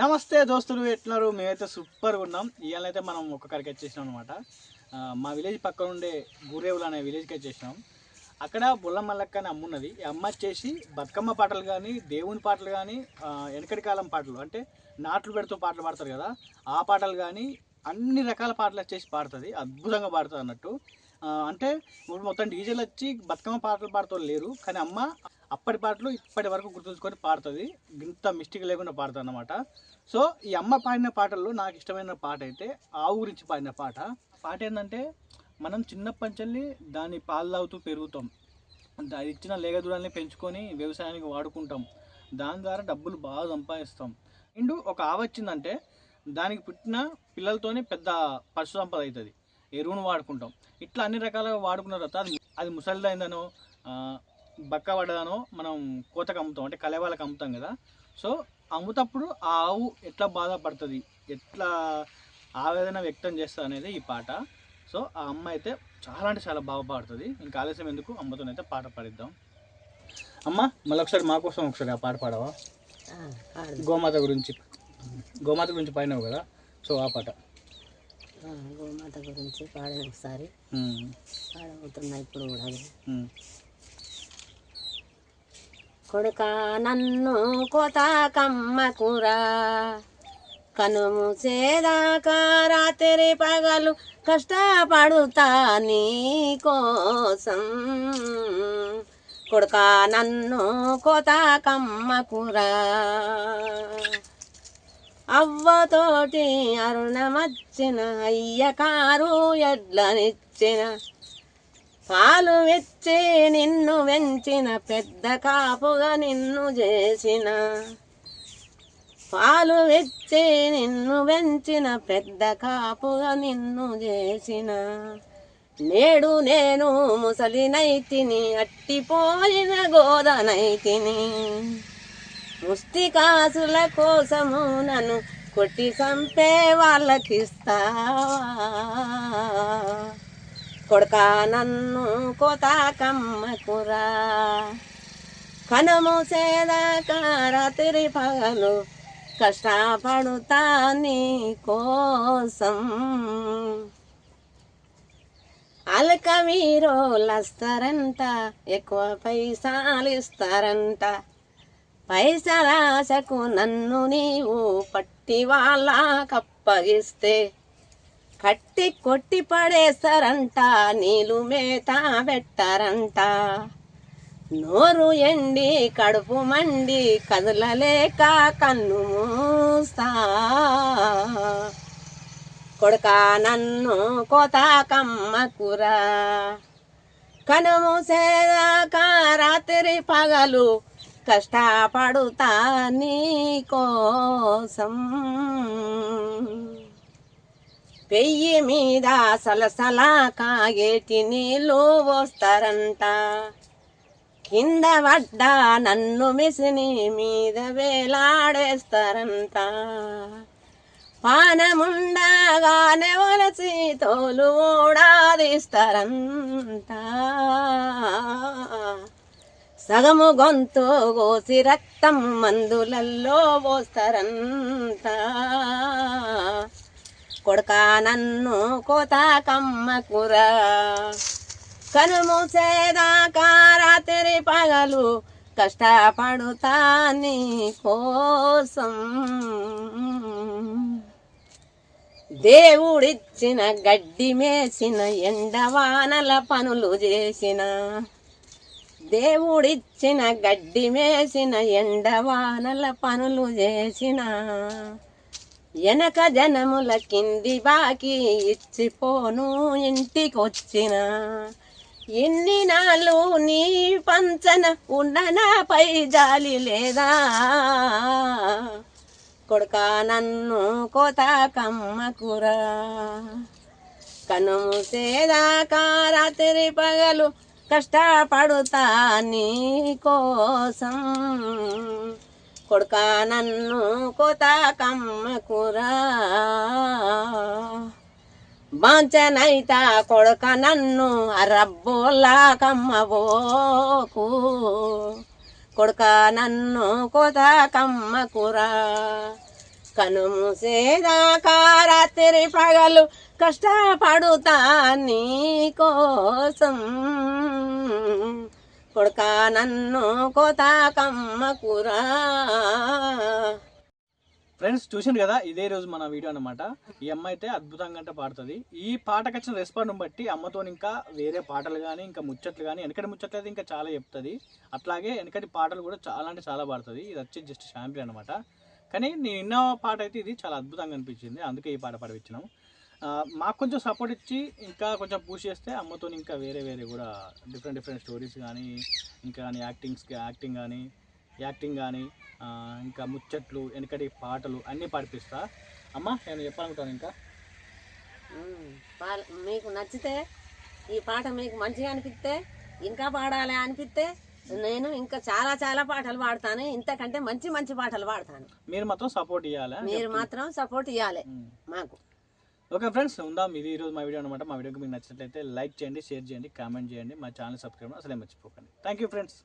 నమస్తే దోస్తులు ఎట్లున్నారు మేమైతే సూపర్గా ఉన్నాం. ఇవాళ అయితే మనం ఒక్కొక్కరికి వచ్చేసినాం అనమాట మా విలేజ్ పక్కన ఉండే గురేవులు అనే విలేజ్కి వచ్చేసినాం. అక్కడ బుల్ల మల్లక్క అని అమ్మ ఉన్నది. ఈ అమ్మ వచ్చేసి బతుకమ్మ పాటలు కానీ దేవుని పాటలు కానీ వెనకటి కాలం పాటలు అంటే నాట్లు పెడుతూ పాటలు పాడతారు కదా ఆ పాటలు కానీ అన్ని రకాల పాటలు వచ్చేసి పాడుతుంది. అద్భుతంగా పాడుతుంది అన్నట్టు అంటే ఇప్పుడు మొత్తం డీజేలు వచ్చి బతుకమ్మ పాటలు పాడుతూ లేరు. కానీ అమ్మ అప్పటి పాటలు ఇప్పటి వరకు గుర్తుంచుకొని పాడుతుంది. ఇంత మిస్టేక్ లేకుండా పాడుతుంది అన్నమాట సో ఈ అమ్మ పాడిన పాటల్లో నాకు ఇష్టమైన పాట అయితే ఆవు గురించి పాడిన పాట. పాట ఏంటంటే మనం చిన్నప్పటి నుంచి దాన్ని పాలు తాగుతూ పెరుగుతాం. అది ఇచ్చిన లేగదూడల్ని పెంచుకొని వ్యవసాయానికి వాడుకుంటాం. దాని ద్వారా డబ్బులు బాగా సంపాదిస్తాం. అండ్ ఒక ఆవచ్చిందంటే దానికి పుట్టిన పిల్లలతోనే పెద్ద పశు సంపద అవుతుంది. ఎరువును వాడుకుంటాం. ఇట్లా అన్ని రకాలుగా వాడుకున్న తర్వాత అది అది ముసలిదైందనో బక్క పడ్డదనో మనం కోతకు అమ్ముతాం. అంటే కలవాళ్ళకి అమ్ముతాం కదా. సో అమ్ముతప్పుడు ఆ ఆవు ఎట్లా బాధపడుతుంది ఎట్లా ఆవేదన వ్యక్తం చేస్తుంది అనేది ఈ పాట. సో ఆ అమ్మ అయితే చాలా అంటే చాలా బాగా పాడుతుంది ఇంకా ఆలస్యం ఎందుకు అమ్మతోనైతే పాట పాడిద్దాం. అమ్మ మళ్ళీ ఒకసారి మా కోసం ఒకసారి ఆ పాట పాడవా. గోమాత గురించి గోమాత గురించి పాడినావు కదా. సో ఆ పాట. గోమాత గురించి పాడిన ఒకసారి. ఉమ్, పాడబోతున్నా ఇప్పుడు కూడా. కొడుక నన్ను కోత కమ్మకురా కనుము చేదాకా రాత్రి పగలు కష్టపడుతా నీ కోసం. కొడుక నన్ను కోత కమ్మకురా అవ్వతోటి అరుణమచ్చిన అయ్య కారు ఎడ్లనిచ్చిన. పాలు వెచ్చే నిన్ను వెంచిన పెద్ద కాపుగా నిన్ను చేసిన. పాలు వెచ్చే నిన్ను వెంచిన పెద్ద కాపుగా నిన్ను చేసిన. నేడు నేను ముసలినైతిని అట్టిపోయిన గోదనైతిని. ముస్తికాసుల కోసము నన్ను కొట్టి చంపే వాళ్ళకిస్తావా? కొడక నన్ను కోతాకమ్మకురా కనము కనుము రాత్రి పగలు కష్టపడుతా నీ కోసం. అలక వీరోళ్ళొస్తారంట ఎక్కువ పైసాలు ఇస్తారంట పైసరాశకు నన్ను నీవు పట్టి వాళ్ళ కప్పగిస్తే. కట్టి కొట్టి పడేస్తారంట నీళ్ళు మేత పెట్టారంట. నోరు ఎండి కడుపు మండి కదలలేక కన్ను మూస్తా. కొడుక నన్ను కోతాకమ్మకురా కనుమూసేదాకా రాత్రి పగలు కష్టపడుతా నీ కోసం. పెయ్యి మీద సలసలా కాగేటి నీళ్ళు పోస్తారంట కింద పడ్డా నన్ను మిసిని మీద వేలాడేస్తారంట. పానముండగానే వలసి తోలు ఓడాదిస్తారంట. సగము గొంతు కోసి రక్తం మందులల్లో పోస్తారంత కొడక నన్ను కోతా కమ్మకురా కనుము రాత్రి పగలు కష్టపడుతా నీ కోసం. దేవుడిచ్చిన గడ్డి మేసిన ఎండవానల పనులు చేసిన దేవుడిచ్చిన గడ్డి మేసిన ఎండవానల పనులు చేసిన వెనక జనముల కింది బాకి ఇచ్చిపోను ఇంటికొచ్చిన. ఎన్ని నాలు నీ పంచన ఉన్న నాపై జాలి లేదా? కొడుక నన్ను కోత కమ్మకురా. కనుము సేదాకా రాత్రి పగలు కష్టపడుతా నీ కోసం కొడుక నన్ను కోత కమ్మకురా. బాంచనైతా కొడుక నన్ను అరబ్బోలా కమ్మబోకు. కొడుక నన్ను కోత కమ్మకురా. కనుమూసేదాకా రాత్రి పగలు కష్టపడుతా నీ కోసం. కొడుక నన్ను కోతాకమ్మకురా ఫ్రెండ్స్ చూసిండు కదా? ఇదే రోజు మన వీడియో అనమాట ఈ అమ్మ అయితే అద్భుతంగా అంటే పాడుతుంది. ఈ పాటకు వచ్చిన రెస్పాండ్ బట్టి అమ్మతో ఇంకా వేరే పాటలు కానీ ఇంకా ముచ్చట్లు కానీ వెనకటి ముచ్చట్లు అయితే ఇంకా చాలా చెప్తుంది. అట్లాగే వెనకటి పాటలు కూడా చాలా అంటే చాలా పాడుతుంది. ఇది వచ్చి జస్ట్ షాంపీ అనమాట కానీ నేను విన్న పాట అయితే ఇది చాలా అద్భుతంగా అనిపించింది. అందుకే ఈ పాట పాడిపించినాం మాకు కొంచెం సపోర్ట్ ఇచ్చి ఇంకా కొంచెం పూష్ చేస్తే అమ్మతో ఇంకా వేరే వేరే కూడా డిఫరెంట్ డిఫరెంట్ స్టోరీస్ కానీ ఇంకా కానీ యాక్టింగ్స్ యాక్టింగ్ కానీ యాక్టింగ్ కానీ ఇంకా ముచ్చట్లు వెనకటి పాటలు అన్నీ పాడిపిస్తా. అమ్మ నేను చెప్పాలనుకుంటాను ఇంకా? మీకు నచ్చితే ఈ పాట మీకు మంచిగా అనిపిస్తే ఇంకా పాడాలి అనిపిస్తే నేను ఇంకా చాలా చాలా పాటలు పాడతాను. ఇంతకంటే మంచి మంచి పాటలు పాడతాను. మీరు మాత్రం సపోర్ట్ ఇవ్వాలి మీరు మాత్రం సపోర్ట్ ఇవ్వాలి మాకు. ఓకే ఫ్రెండ్స్ ఉందాం. ఇది ఈరోజు మా వీడియో అనమాట మా వీడియోకి మీకు నచ్చినట్లయితే లైక్ చేయండి షేర్ చేయండి కామెంట్ చేయండి. మా ఛానల్ సబ్స్క్రైబ్ అసలే మర్చిపోకండి. Thank you friends